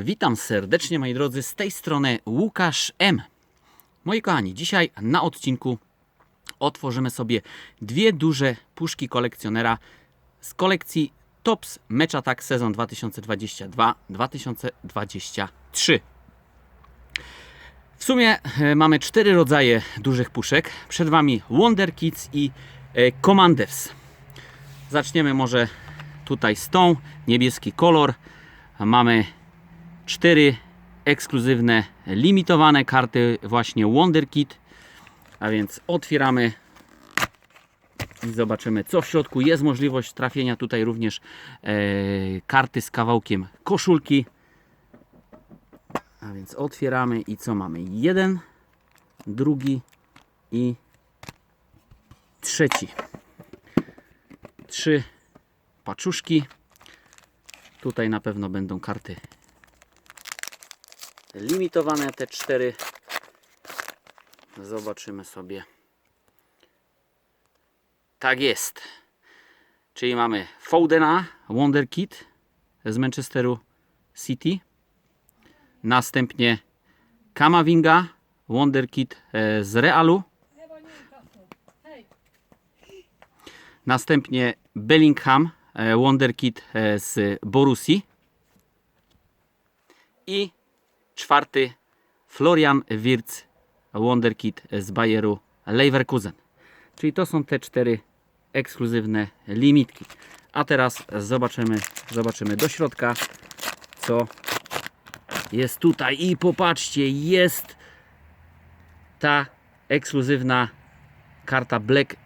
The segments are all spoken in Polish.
Witam serdecznie moi drodzy, z tej strony Łukasz M. Moi kochani, dzisiaj na odcinku otworzymy sobie dwie duże puszki kolekcjonera z kolekcji Tops Match Attack sezon 2022-2023. W sumie e, mamy cztery rodzaje dużych puszek. Przed Wami Wonder Kids i e, Commanders. Zaczniemy może tutaj z tą, niebieski kolor. Mamy cztery ekskluzywne, limitowane karty właśnie Wonder Kid. A więc otwieramy i zobaczymy co w środku. Jest możliwość trafienia tutaj również e, karty z kawałkiem koszulki. A więc otwieramy i co mamy? Jeden, drugi i trzeci. Trzy paczuszki. Tutaj na pewno będą karty limitowane, te cztery. Zobaczymy sobie. Tak jest. Czyli mamy Foudena, Wonder z Manchesteru City. Następnie Kamavinga, Wonder e, z Realu. Następnie Bellingham, e, Wonder Kid e, z Borussii. I czwarty Florian Wirtz, Wonder Kid z Bayeru Leverkusen. Czyli to są te cztery ekskluzywne limitki. A teraz zobaczymy, zobaczymy do środka, co jest tutaj. I popatrzcie, jest ta ekskluzywna karta Black.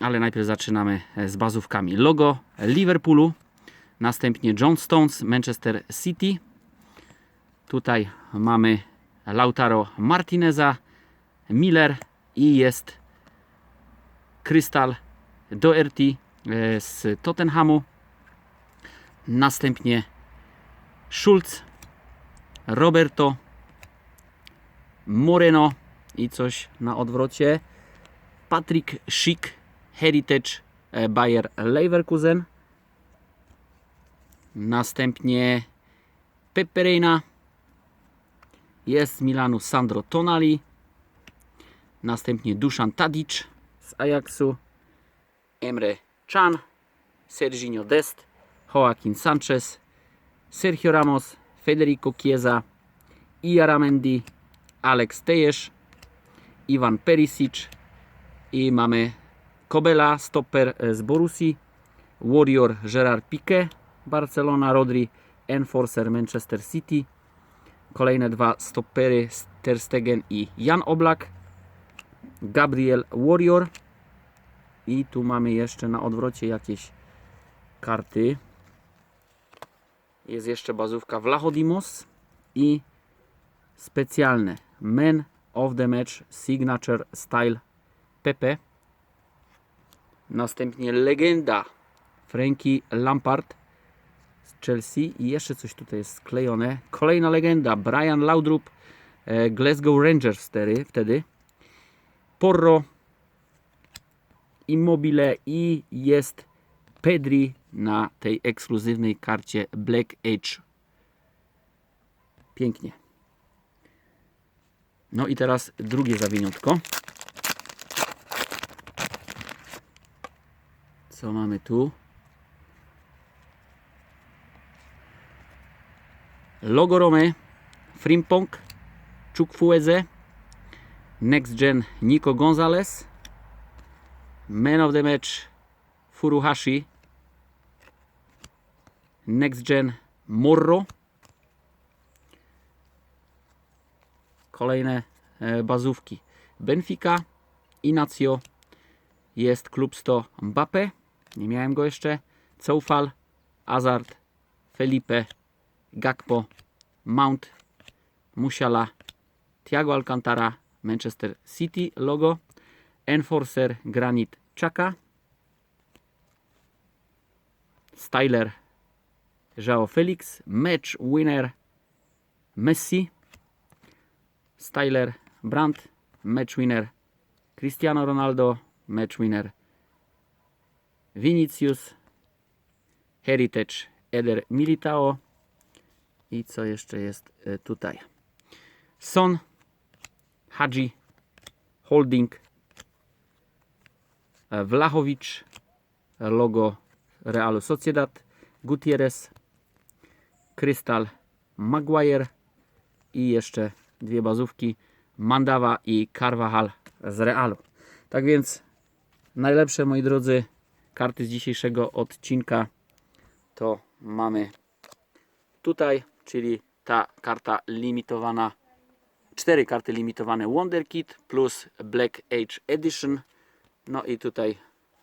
Ale najpierw zaczynamy z bazówkami. Logo Liverpoolu, następnie John Stones, Manchester City. Tutaj mamy Lautaro Martineza, Miller i jest Crystal Doherty e, z Tottenhamu. Następnie Schulz, Roberto, Moreno i coś na odwrocie. Patrick Schick, Heritage e, Bayer Leverkusen. Następnie Peperina. Jest z Milanu Sandro Tonali. Następnie Dusan Tadic z Ajaxu. Emre Can. Serginho Dest. Joaquin Sanchez. Sergio Ramos. Federico Chiesa. Iaramendi. Alex Tejesz. Iwan Perisic. I mamy Kobela, stopper z Borussii. Warrior Gerard Piqué. Barcelona, Rodri, Enforcer, Manchester City. Kolejne dwa stoppery Ter Stegen i Jan Oblak. Gabriel Warrior. I tu mamy jeszcze na odwrocie jakieś karty. Jest jeszcze bazówka Vlachodimos i specjalne Man of the Match Signature Style Pepe. Następnie legenda Frankie Lampard Chelsea i jeszcze coś tutaj jest sklejone. Kolejna legenda Brian Laudrup, e, Glasgow Rangers wtedy, wtedy. Porro, Immobile i jest Pedri na tej ekskluzywnej karcie Black Edge. Pięknie. No i teraz drugie zawiniątko. Co mamy tu? Logo Rome, Frimpong, Chukwueze, Next Gen Nico Gonzalez, Man of the Match Furuhashi, Next Gen Morro, kolejne e, bazówki. Benfica, Inacio, jest klub 100 Mbappe, nie miałem go jeszcze, Coufal, Hazard, Felipe, Gakpo, Mount, Musiala, Thiago Alcantara, Manchester City logo, Enforcer Granit Chaka, Styler Joao Felix, Match Winner Messi, Styler Brandt, Match Winner Cristiano Ronaldo, Match Winner Vinicius, Heritage Eder Militao. I co jeszcze jest e, tutaj? Son, Hadzi, Holding, e, Vlahovic, logo Realu Sociedad, Gutierrez, Krystal, Maguire i jeszcze dwie bazówki Mandawa i Carvajal z Realu. Tak więc najlepsze moi drodzy karty z dzisiejszego odcinka to mamy tutaj, czyli ta karta limitowana cztery karty limitowane Wonder Kit plus Black Age Edition no i tutaj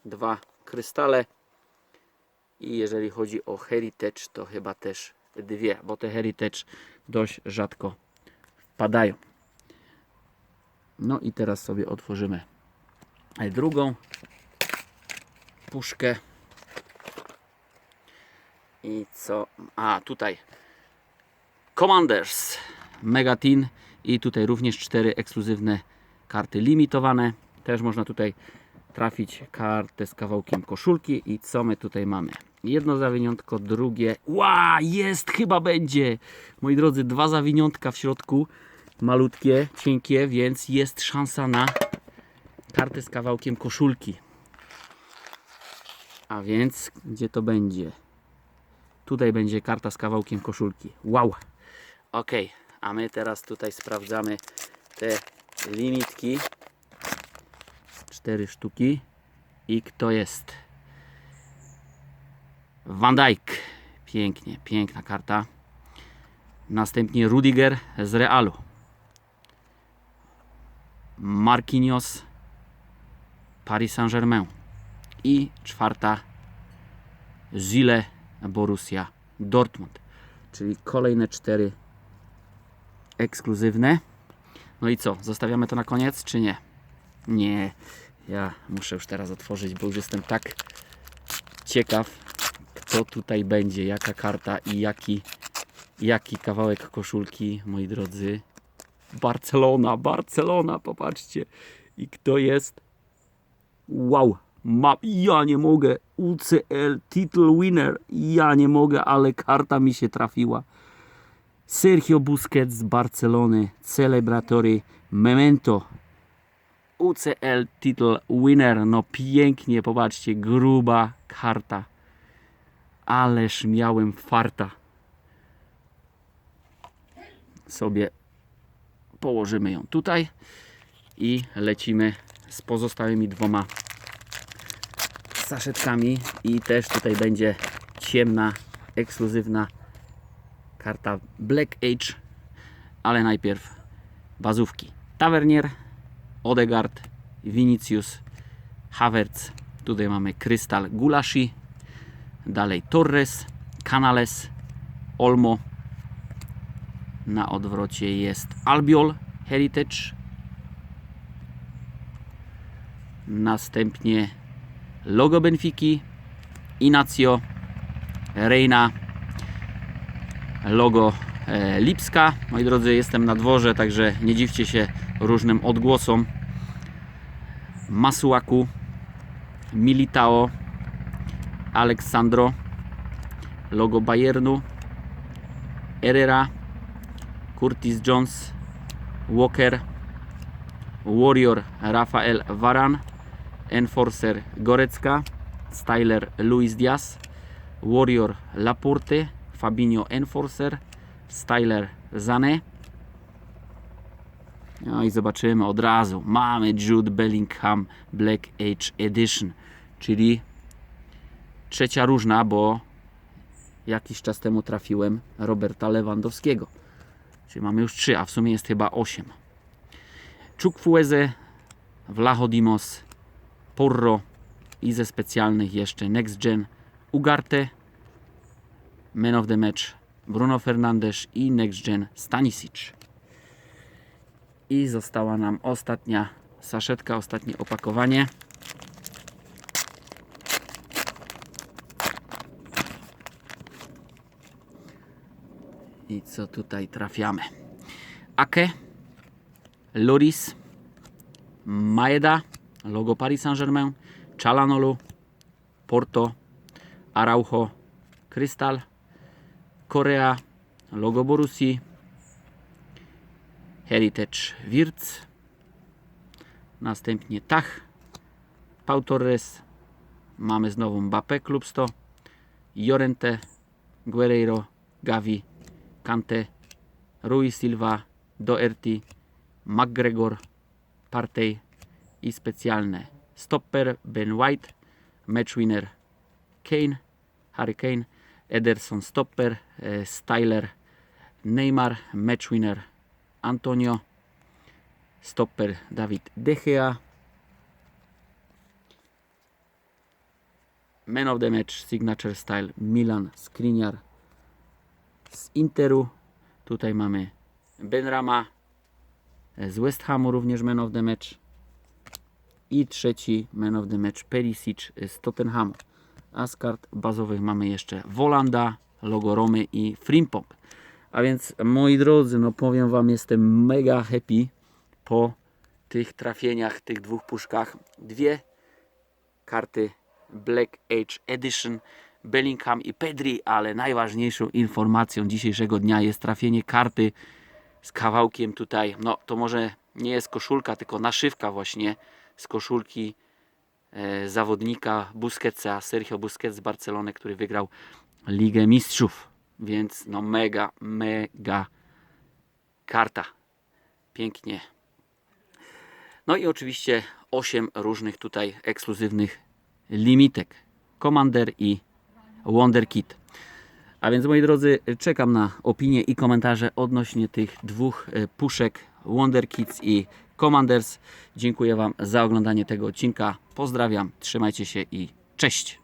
dwa krystale i jeżeli chodzi o Heritage to chyba też dwie, bo te Heritage dość rzadko wpadają. No i teraz sobie otworzymy drugą puszkę. I co? A, tutaj Commanders Megatin i tutaj również cztery ekskluzywne karty limitowane. Też można tutaj trafić kartę z kawałkiem koszulki i co my tutaj mamy? Jedno zawiniątko, drugie. Ła, jest, chyba będzie. Moi drodzy, dwa zawiniątka w środku, malutkie, cienkie, więc jest szansa na kartę z kawałkiem koszulki. A więc gdzie to będzie? Tutaj będzie karta z kawałkiem koszulki. Wow. Ok, a my teraz tutaj sprawdzamy te limitki. Cztery sztuki. I kto jest? Van Dijk. Pięknie, piękna karta. Następnie Rudiger z Realu. Marquinhos Paris Saint-Germain. I czwarta Zile Borussia Dortmund. Czyli kolejne cztery ekskluzywne. No i co? Zostawiamy to na koniec, czy nie? Nie. Ja muszę już teraz otworzyć, bo już jestem tak ciekaw, kto tutaj będzie, jaka karta i jaki, jaki kawałek koszulki, moi drodzy. Barcelona, Barcelona, popatrzcie. I kto jest? Wow, ma, ja nie mogę. UCL Title Winner, ja nie mogę, ale karta mi się trafiła. Sergio Busquets z Barcelony, Celebratory Memento. UCL Title Winner, no pięknie, popatrzcie, gruba karta. Ależ miałem farta. Sobie położymy ją tutaj i lecimy z pozostałymi dwoma saszetkami i też tutaj będzie ciemna, ekskluzywna karta Black Age, ale najpierw bazówki. Tavernier, Odegaard, Vinicius, Havertz, tutaj mamy Krystal Gulashi, dalej Torres, Canales, Olmo, na odwrocie jest Albiol Heritage, następnie logo Benfiki, Inacio, Reina, logo e, Lipska. Moi drodzy, jestem na dworze, także nie dziwcie się różnym odgłosom. Masuaku, Militao, Aleksandro, logo Bayernu, Herrera, Curtis Jones, Walker, Warrior Rafael Varan, Enforcer Gorecka, Styler Luis Diaz, Warrior Laporte, Fabinho Enforcer, Styler Zane. No i zobaczymy od razu. Mamy Jude Bellingham Black Age Edition, czyli trzecia różna, bo jakiś czas temu trafiłem Roberta Lewandowskiego. Czyli mamy już trzy, a w sumie jest chyba osiem. Czukfueze, Vlachodimos, Porro i ze specjalnych jeszcze Next Gen Ugarte, Man of the Match Bruno Fernandes i Next Gen Stanisic. I została nam ostatnia saszetka, ostatnie opakowanie. I co tutaj trafiamy? Ake, Loris, Maeda, logo Paris Saint-Germain, Chalanolu, Porto, Araujo, Crystal, Korea, logo Borussii, Heritage Wirtz, następnie Tach, Pau Torres, mamy znowu Mbappé Klub 100, Llorente, Guerreiro, Gavi, Kante, Rui Silva, Doherty, McGregor, Partey i specjalne. Stopper Ben White, match winner Kane, Harry Kane, Ederson stopper, e, Styler Neymar, match winner Antonio, stopper David De Gea, Man of the Match Signature Style Milan Skriniar z Interu. Tutaj mamy Benrama z West Hamu również Man of the Match. I trzeci Man of the Match Perisic z Tottenhamu. A z kart bazowych mamy jeszcze Volanda, logo Romy i Frimpong. A więc moi drodzy, no powiem Wam, jestem mega happy po tych trafieniach, tych dwóch puszkach. Dwie karty Black Age Edition Bellingham i Pedri, ale najważniejszą informacją dzisiejszego dnia jest trafienie karty z kawałkiem tutaj, no to może nie jest koszulka, tylko naszywka właśnie z koszulki zawodnika Busquetsa, Sergio Busquets z Barcelony, który wygrał Ligę Mistrzów. Więc no mega, mega karta. Pięknie. No i oczywiście 8 różnych tutaj ekskluzywnych limitek. Commander i Wonder Kit. A więc moi drodzy, czekam na opinie i komentarze odnośnie tych dwóch e, puszek Wonder Kids i Commanders. Dziękuję Wam za oglądanie tego odcinka. Pozdrawiam, trzymajcie się i cześć!